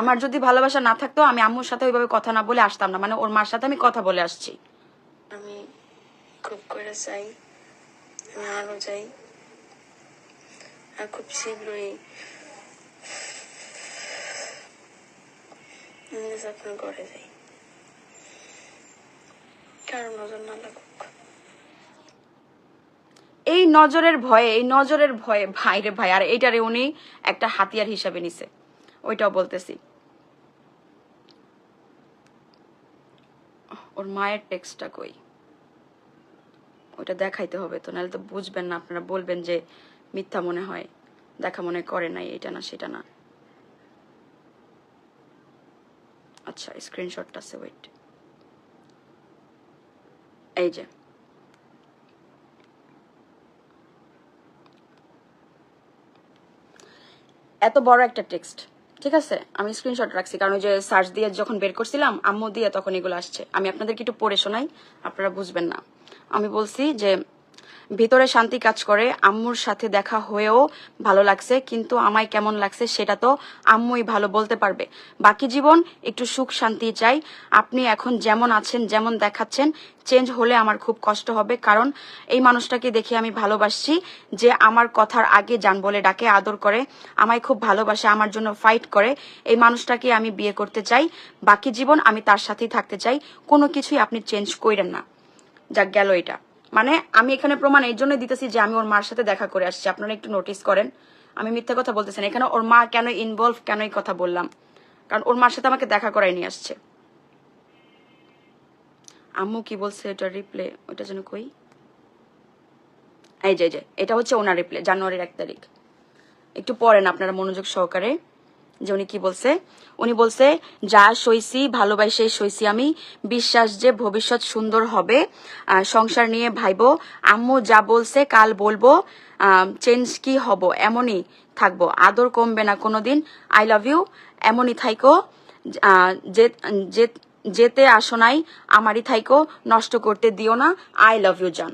আমার যদি ভালোবাসা না থাকতো আমি আম্মুর সাথে ওইভাবে কথা না বলে আসতাম না। মানে ওর মার সাথে আমি কথা বলে আসছি। আমি খুব করে চাই আমি আরও চাই। আর খুব শীঘ্রই নিজ আপনার ঘরে যাই। কারও নজর না লাগুক। এই নজরের ভয়ে এই নজরের ভয়ে ভাইরে ভাই আর এইটারে উনি একটা হাতিয়ার হিসাবে নিছে। ওইটাও বলতেছি। ওর মায়ের টেক্সটটা কই? ওইটা দেখাইতে হবে তো, নাহলে তো বুঝবেন না, আপনারা বলবেন যে মিথ্যা মনে হয়, দেখা মনে করে নাই এটা না সেটা না। আচ্ছা স্ক্রিনশটটা আছে ওয়েট এই যে। এত বড় একটা টেক্সট ঠিক আছে? আমি স্ক্রিনশট রাখছি। কারণ ওই যে সার্চ দিয়ে যখন বের করছিলাম, আম্মু দিয়ে তখন এগুলো আসছে। আমি আপনাদেরকে একটু পড়ে শোনাই, আপনারা বুঝবেন না। আমি বলছি যে ভিতরে শান্তি কাজ করে, আম্মুর সাথে দেখা হয়েও ভালো লাগছে, কিন্তু আমায় কেমন লাগছে সেটা তো আম্মুই ভালো বলতে পারবে। বাকি জীবন একটু সুখ শান্তি চাই। আপনি এখন যেমন আছেন, যেমন দেখাচ্ছেন, চেঞ্জ হলে আমার খুব কষ্ট হবে, কারণ এই মানুষটাকে দেখে আমি ভালোবাসছি যে আমার কথার আগে যান বলে ডাকে, আদর করে, আমায় খুব ভালোবাসে, আমার জন্য ফাইট করে। এই মানুষটাকে আমি বিয়ে করতে চাই। বাকি জীবন আমি তার সাথেই থাকতে চাই। কোনো কিছুই আপনি চেঞ্জ করেন না। যাক, গেল এটা। মানে আমি এখানে প্রমাণ এই জন্য দিতেছি যে আমি ওর মার সাথে দেখা করে আসছি। আপনারা একটু নোটিস করেন। আমি মিথ্যা কথা বলতেছেন এখানে ওর মা কেন ইনভলভ কেন এই কথা বললাম? কারণ ওর মার সাথে আমাকে দেখা করাই নিয়ে আসছে। আম্মু কি বলছে এটা রিপ্লে ওটা যেন কই? এই যে এটা হচ্ছে ওনার রিপ্লে জানুয়ারির এক তারিখ। একটু পড়েন আপনারা মনোযোগ সহকারে। যে উনি কি বলছে? উনি বলছে, যা সইছি ভালোবাসে সইছি আমি। বিশ্বাস যে ভবিষ্যৎ সুন্দর হবে সংসার নিয়ে ভাইবো। আম্মু যা বলছে, কাল বলব চেঞ্জ কি হব? এমনই থাকব। আদর কমবে না কোনোদিন। আই লাভ ইউ এমনই থাইকো। যেতে আসো নাই, আমারই থাইকো। নষ্ট করতে দিও না। আই লাভ ইউ জান।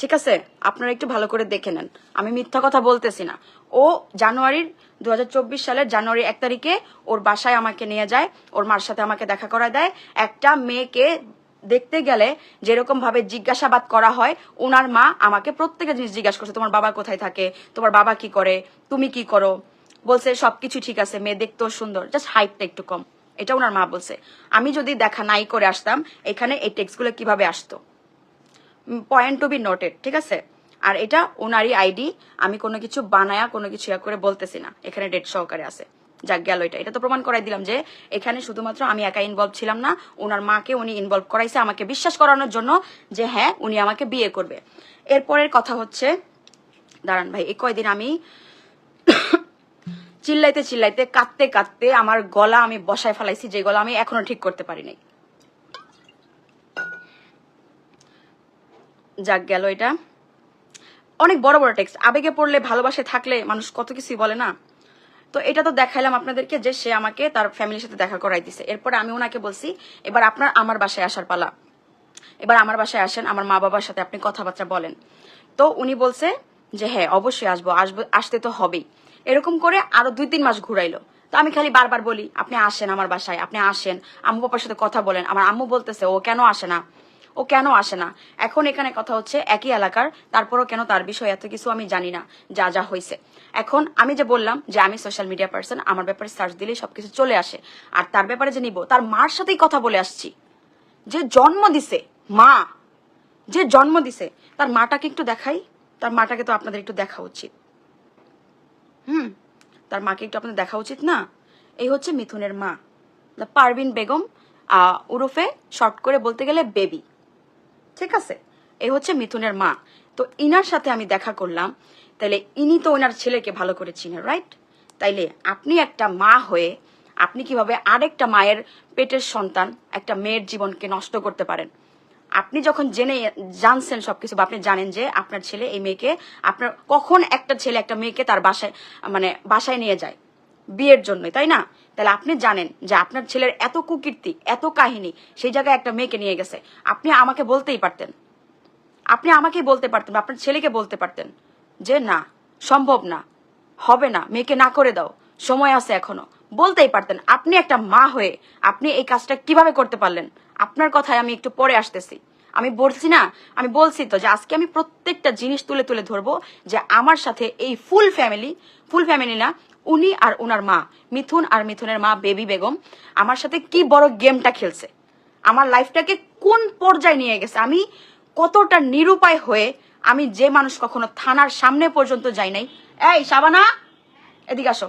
ঠিক আছে, আপনারা একটু ভালো করে দেখে নেন। আমি মিথ্যা কথা বলতেছি না। ও জানুয়ারির দু সালের জানুয়ারি এক তারিখে ওর বাসায় আমাকে নিয়ে যায়, ওর মার সাথে আমাকে দেখা করা দেয়। একটা মেয়েকে দেখতে গেলে যেরকম ভাবে জিজ্ঞাসাবাদ করা হয় ওনার মা আমাকে প্রত্যেকটা জিনিস জিজ্ঞাসা করছে, তোমার বাবা কোথায় থাকে? তোমার বাবা কি করে? তুমি কি করো? বলছে, সবকিছু ঠিক আছে, মেয়ে দেখতেও সুন্দর জাস্ট হাইটটা একটু কম। এটা ওনার মা বলছে। আমি যদি দেখা নাই করে আসতাম, এখানে এই টেক্সটগুলো কীভাবে আসতো? পয়েন্ট টু বি নোটেড ঠিক আছে? আর এটা ওনারই আইডি আমি কোনো কিছু বানায়া, কোনো কিছু ইয়া করে বলতেছি না। এখানে ডেট সহকারে আছে। যাক, গেল এটা। এটা তো প্রমাণ করাই দিলাম যে এখানে শুধুমাত্র আমি একা ইনভলভ ছিলাম না ওনার মাকে উনি ইনভলভ করাইছে আমাকে বিশ্বাস করানোর জন্য যে হ্যাঁ উনি আমাকে বিয়ে করবে। এরপরের কথা হচ্ছে, দাঁড়ান ভাই, এই কয়দিন আমি চিল্লাইতে চিল্লাইতে, কাঁদতে কাঁদতে আমার গলা আমি বসায় ফেলাইছি, যে গলা আমি এখনও ঠিক করতে পারি যাক গেল এটা। অনেক বড় বড় টেক্সট আবেগে পড়লে ভালোবাসে থাকলে মানুষ কত কিছুই বলে না। তো এটা তো দেখাইলাম আপনাদেরকে যে সে আমাকে তার ফ্যামিলির সাথে দেখা করাই দিছে। এরপরে আমি ওনাকে বলছি, এবার আপনার আমার বাসায় আসার পালা। এবার আমার বাসায় আসেন, আমার মা বাবার সাথে আপনি কথাবার্তা বলেন। তো উনি বলছে যে হ্যাঁ অবশ্যই আসব। আসব, আসতে তো হবেই। এরকম করে আরও দুই তিন মাস ঘুরাইলো। তো আমি খালি বারবার বলি, আপনি আসেন আমার বাসায়, আপনি আসেন। আম্মু বাবার সাথে কথা বলেন। আমার আম্মু বলতেছে, ও কেন আসে না? ও কেন আসে না? এখন এখানে কথা হচ্ছে একই এলাকার, তারপরও কেন তার বিষয়ে এত কিছু আমি জানি না, যা যা হয়েছে। এখন আমি যে বললাম যে আমি সোশ্যাল মিডিয়া পার্সন আমার ব্যাপারে সার্চ দিলেই সবকিছু চলে আসে। আর তার ব্যাপারে যে নিব, তার মার সাথেই কথা বলে আসছি। যে জন্ম দিছে, মা! যে জন্ম দিছে, তার মাটাকে একটু দেখাই। তার মাটাকে তো আপনাদের একটু দেখা উচিত। হুম, তার মাকে একটু আপনাদের দেখা উচিত না? এই হচ্ছে মিথুনের মা। পারভিন বেগম উরফে শর্ট করে বলতে গেলে বেবি ঠিক আছে? এই হচ্ছে মিথুনের মা। তো ইনার সাথে আমি দেখা করলাম। তাইলে ইনি তো ওনার ছেলেকে ভালো করে চিনে রাইট তাইলে আপনি একটা মা হয়ে আপনি কীভাবে আরেকটা মায়ের পেটের সন্তান, একটা মেয়ের জীবনকে নষ্ট করতে পারেন? আপনি যখন জেনে জানছেন সবকিছু বা আপনি জানেন যে আপনার ছেলে এই মেয়েকে, আপনার কখন একটা ছেলে একটা মেয়েকে তার বাসায় মানে বাসায় নিয়ে যায়? বিয়ের জন্যই, তাই না? তাহলে আপনি জানেন যে আপনার ছেলের এত কুকীর্তি, এত কাহিনী, সেই জায়গায় একটা মেয়েকে নিয়ে গেছে। আপনি আমাকে বলতেই পারতেন। আপনি আমাকেই বলতে পারতেন আপনার ছেলেকে বলতে পারতেন যে, না, সম্ভব না, হবে না, মেয়েকে না করে দাও, সময় আছে এখনও। বলতেই পারতেন, আপনি একটা মা হয়ে আপনি এই কাজটা কীভাবে করতে পারলেন? আপনার কথায় আমি একটু পরে আসতেছি। আমি বলছি না, আমি বলছি তো যে, আজকে আমি প্রত্যেকটা জিনিস তুলে তুলে ধরবো যে, আমার সাথে এই ফুল ফ্যামিলি ফুল ফ্যামিলি না উনি আর উনার মা, মিথুন আর মিথুনের মা বেবি বেগম, আমার সাথে কি বড় গেমটা খেলছে। আমার লাইফটাকে কোন পর্যায়ে নিয়ে গেছে? আমি কতটা নিরুপায় হয়ে আমি যে মানুষ কখনো থানার সামনে পর্যন্ত যাই নাই। এই, সাবানা! এদিকে আসো।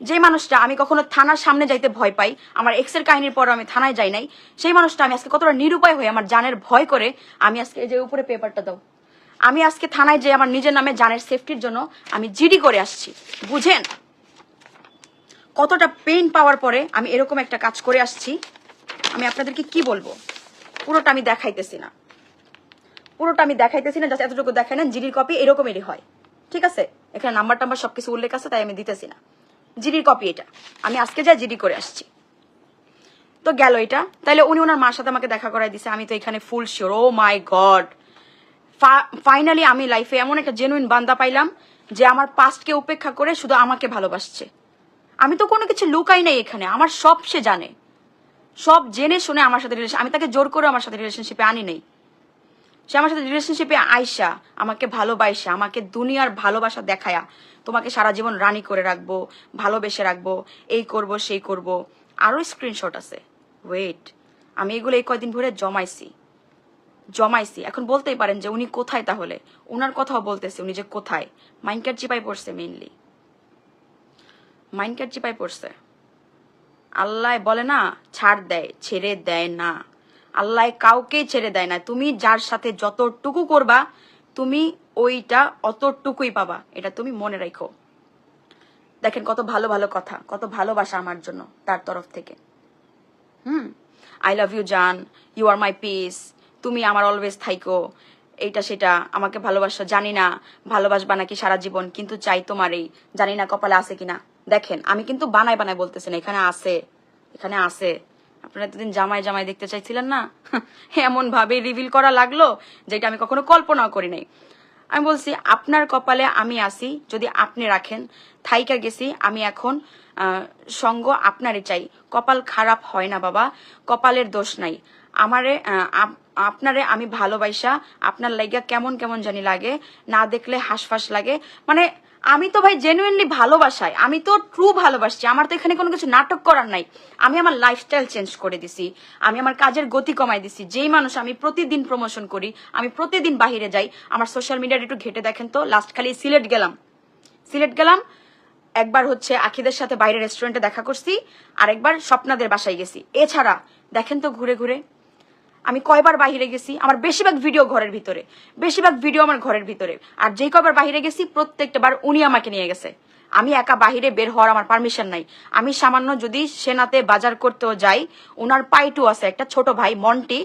যে মানুষটা আমি কখনো থানার সামনে যাইতে ভয় পাই, আমার এক্সের কাহিনীর পর আমি থানায় যাই নাই, সেই মানুষটা আমি আজকে কতটা নিরুপায় হয়ে আমার জানের ভয় করে আমি আজকে এই যে উপরে পেপারটা দাও। আমি আজকে থানায় যে আমার নিজের নামে জানের সেফটির জন্য আমি জিডি করে আসছি। বুঝেন? কতটা পেইন পাওয়ার পরে আমি এরকম একটা কাজ করে আসছি। আমি আপনাদেরকে কি বলব? পুরোটা আমি দেখাইতেছি না। পুরোটা আমি দেখাইতেছি না, জাস্ট এতটুকু দেখাই না জিডির কপি এরকমেরই হয়। ঠিক আছে? এখানে নাম্বার টাম্বার সবকিছু উল্লেখ আছে, তাই আমি দিতেছি না। জিডির কপি এটা। আমি আজকে যা জিডি করে আসছি। তো গেল এটা। তাহলে উনি ওনার মার সাথে আমাকে দেখা করাই দিছে। আমি তো এখানে full sure oh my god finally আমি লাইফে এমন একটা জেনুইন বান্দা পাইলাম যে আমার পাস্টকে উপেক্ষা করে শুধু আমাকে ভালোবাসছে। আমি তো কোনো কিছু লুকাই নাই এখানে, আমার সব সে জানে। সব জেনে শুনে আমার সাথে রিলেশন আমি তাকে জোর করে আমার সাথে রিলেশনশিপে আনি নাই। সে আমার সাথে রিলেশনশিপে আইসা, আমাকে ভালোবাসা আমাকে দুনিয়ার ভালোবাসা দেখায়া, তোমাকে সারা জীবন রানী করে রাখব, ভালোবেসে রাখব, এই করব, সেই করব। আরও স্ক্রিনশট আছে। ওয়েট আমি এগুলো এই কয়দিন ধরে জমাইছি। জমাইছি। এখন বলতেই পারেন যে উনি কোথায় তাহলে? উনার কথাও বলতেছে উনি যে কোথায়? মাইনকার চিপাই পড়ছে মেইনলি মাইনকার চিপাই পড়ছে। আল্লাহ বলে না, ছাড় দেয়, ছেড়ে দেয় না। আল্লাহ কাউকেই ছেড়ে দেয় না। তুমি যার সাথে যতটুকু করবা, তুমি ওইটা অতটুকুই পাবা। এটা তুমি মনে রাখো। দেখেন কত ভালো ভালো কথা, কত ভালোবাসা আমার জন্য তার তরফ থেকে। হুম? আই লাভ ইউ জান ইউ আর মাই পিস তুমি আমার অলওয়েজ থাইকো। এইটা সেটা, আমাকে ভালোবাসো। জানি না, ভালোবাসবা নাকি সারা জীবন, কিন্তু চাই তোমারই। জানি না কপালে আছে কিনা। দেখেন, আমি কিন্তু বানায় বানায় বলতেছি না, এখানে আছে। এখানে আছে। আপনারা এতদিন জামাই জামাই দেখতে চাইছিলেন না? এমন ভাবে রিভিল করা লাগল, যেটা আমি কখনো কল্পনাও করি নাই। আমি বলছি, আপনার কপালে আমি আসি যদি আপনি রাখেন। থাইকা গেছি, আমি এখন সঙ্গ আপনারই চাই। কপাল খারাপ হয় না বাবা, কপালের দোষ নাই। আমারে আপনারে আমি ভালোবাসা আপনার লাইগা কেমন কেমন জানি লাগে, না দেখলে হাসফাস লাগে। মানে আমি তো ভাই জেনুইনলি ভালোবাসাই, আমি তো ট্রু ভালোবাসছি, আমার তো এখানে কোনো কিছু নাটক করার নাই। আমি আমার লাইফস্টাইল চেঞ্জ করে দিছি, আমি আমার কাজের গতি কমাই দিছি, যেই মানুষ আমি প্রতিদিন প্রমোশন করি, আমি প্রতিদিন বাহিরে যাই, আমার সোশ্যাল মিডিয়ার একটু ঘেটে দেখেন তো লাস্ট খালি সিলেট গেলাম। সিলেট গেলাম, একবার হচ্ছে আখিদের সাথে বাইরে রেস্টুরেন্টে দেখা করছি আর একবার স্বপ্নাদের বাসায় গেছি। এছাড়া, দেখেন তো ঘুরে ঘুরে। আমি কয়বার বাহিরে গেছি, আমার বেশিরভাগ ভিডিও ঘরের ভিতরে। বেশিরভাগ ভিডিও আমার ঘরের ভিতরে। আর যেই কবার বাহিরে গেছি প্রত্যেকটা বার উনি আমাকে নিয়ে গেছে। আমি একা বাহিরে বের হওয়ার আমার পারমিশন নাই। আমি সামান্য যদি সেনাতে বাজার করতেও যাই ওনার পাইটু আছে, একটা ছোট ভাই, মন্টি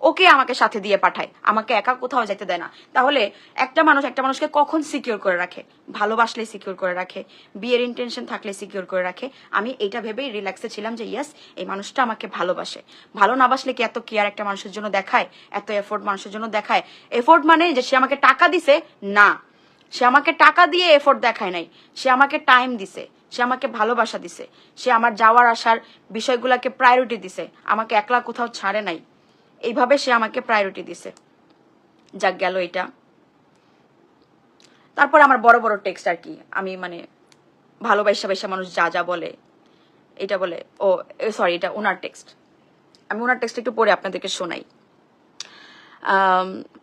ওকে আমাকে সাথে দিয়ে পাঠায়। আমাকে একা কোথাও যেতে দেয় না। তাহলে একটা মানুষ একটা মানুষকে কখন সিকিউর করে রাখে? ভালোবাসলে সিকিউর করে রাখে। বিয়ের ইন্টেনশন থাকলে সিকিউর করে রাখে। আমি এটা ভেবেই রিল্যাক্সে ছিলাম যে ইয়েস এই মানুষটা আমাকে ভালোবাসে। ভালো না বাসলে কি এত কেয়ার একটা মানুষের জন্য দেখায়? এত এফোর্ট মানুষের জন্য দেখায়? এফোর্ট মানে যে সে আমাকে টাকা দিছে? না। সে আমাকে টাকা দিয়ে এফোর্ট দেখায় নাই। সে আমাকে টাইম দিছে। সে আমাকে ভালোবাসা দিছে। সে আমার যাওয়ার আসার বিষয়গুলোকে প্রায়োরিটি দিছে। আমাকে একলা কোথাও ছাড়ে নাই। এইভাবে সে আমাকে প্রায়োরিটি দিছে। যাক, গেল এটা তারপর আমার বড় বড় টেক্সট আর কি, আমি মানে ভালোবাসা বাইসা মানুষ যা যা বলে এটা বলে, ও সরি এটা ওনার টেক্সট আমি ওনার টেক্সট একটু পরে আপনাদেরকে শোনাই।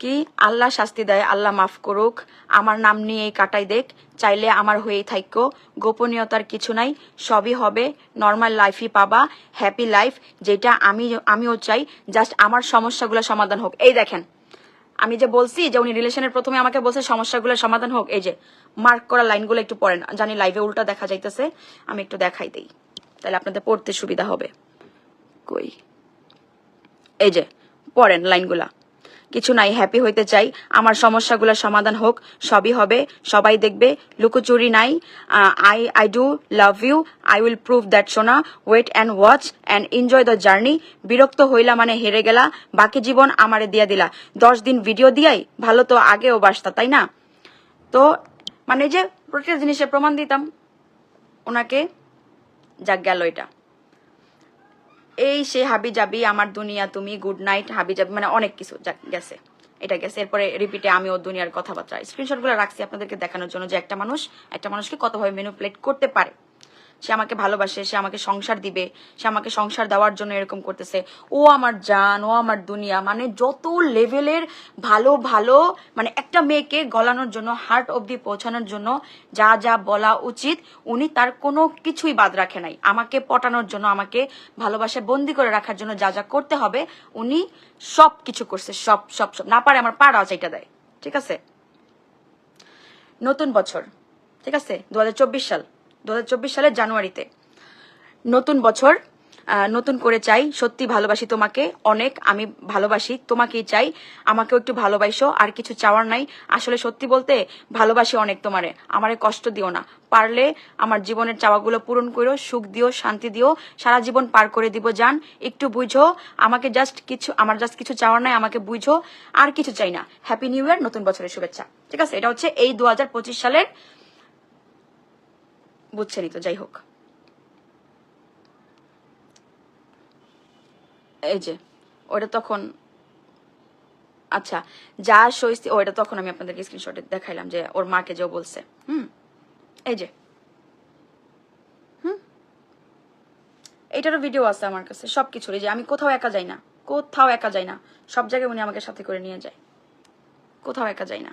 কি? আল্লাহ শাস্তি দেয়, আল্লাহ মাফ করুক। আমার নাম নিয়েই কাটাই দেখ, চাইলে আমার হয়েই থাইকো। গোপনীয়তার কিছু নাই, সবই হবে নর্মাল লাইফই পাবা হ্যাপি লাইফ যেটা আমি, আমিও চাই জাস্ট আমার সমস্যাগুলো সমাধান হোক। এই দেখেন, আমি যে বলছি যে উনি রিলেশনের প্রথমে আমাকে বলছে সমস্যাগুলোর সমাধান হোক, এই যে মার্ক করা লাইনগুলো একটু পড়েন। জানি লাইভে উল্টা দেখা যাইতেছে, আমি একটু দেখাই দিই। তাহলে আপনাদের পড়তে সুবিধা হবে। কই? এই যে, পড়েন লাইনগুলা কিছু নাই হ্যাপি হইতে চাই। আমার সমস্যাগুলোর সমাধান হোক, সবই হবে, সবাই দেখবে, লুকোচুরি নাই। I I do love you I will prove that সোনা wait and watch and enjoy the journey বিরক্ত হইলা মানে হেরে গেলা, বাকি জীবন আমারে দিয়া দিলা। দশ দিন ভিডিও দিয়াই, ভালো তো আগেও বাসতা, তাই না? তো মানে যে প্রতিটা জিনিসের প্রমাণ দিতাম, ওনাকে যাক গেল এটা। এই সে হাবি যাবি আমার দুনিয়া, তুমি গুড নাইট হাবি যাবি মানে অনেক কিছু গেছে, এটা গেছে। এরপরে রিপিটে আমি ও দুনিয়ার কথাবার্তা স্ক্রিনশটগুলো রাখছি আপনাদেরকে দেখানোর জন্য যে একটা মানুষ, একটা মানুষকে কতভাবে মেনুপ্লেট করতে পারে। সে আমাকে ভালোবাসে, সে আমাকে সংসার দিবে, সে আমাকে সংসার দেওয়ার জন্য এরকম করতেছে। ও আমার জান, ও আমার দুনিয়া মানে যত লেভেলের ভালো ভালো মানে একটা মেয়েকে গলানোর জন্য হার্ট অবধি পৌঁছানোর জন্য যা যা বলা উচিত, উনি তার কোনো কিছুই বাদ রাখে নাই। আমাকে পটানোর জন্য, আমাকে ভালোবাসায় বন্দি করে রাখার জন্য যা যা করতে হবে, উনি সব কিছু করছে, সব সব সব। না পারে আমার পাড়া আছে এটা দেয়। ঠিক আছে? নতুন বছর। ঠিক আছে? দু হাজার চব্বিশ সাল। দু হাজার চব্বিশ সালের জানুয়ারিতে। নতুন বছর নতুন করে চাই। সত্যি ভালোবাসি তোমাকে অনেক, আমি ভালোবাসি, তোমাকেই চাই। আমাকেও একটু ভালোবাসো, আর কিছু চাওয়ার নাই। আসলে সত্যি বলতে ভালোবাসি অনেক তোমারে। আমারে কষ্ট দিও না। পারলে আমার জীবনের চাওয়াগুলো পূরণ করো, সুখ দিও, শান্তি দিও। সারা জীবন পার করে দিব যান একটু বুঝো, আমাকে জাস্ট কিছু, আমার জাস্ট কিছু চাওয়ার নাই, আমাকে বুঝো। আর কিছু চাই না। হ্যাপি নিউ ইয়ার নতুন বছরের শুভেচ্ছা। ঠিক আছে? এটা হচ্ছে এই দু হাজার পঁচিশ সালের বুঝছেনই তো, যাই হোক। এই যে ওটা তখন আচ্ছা যা সইছি ও এটা তখন আমি আপনাদেরকে স্ক্রিনশটে দেখাইলাম যে ওর মাকে যে বলছে, হুম? এই যে। হুম? এটারও ভিডিও আছে আমার কাছে সবকিছুর এই যে আমি কোথাও একা যাই না, কোথাও একা যাই না, সব জায়গায় উনি আমাকে সাথে করে নিয়ে যায়। কোথাও একা যাই না।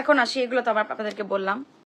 এখন আসি, এগুলো তো আবার আপনাদেরকে বললাম।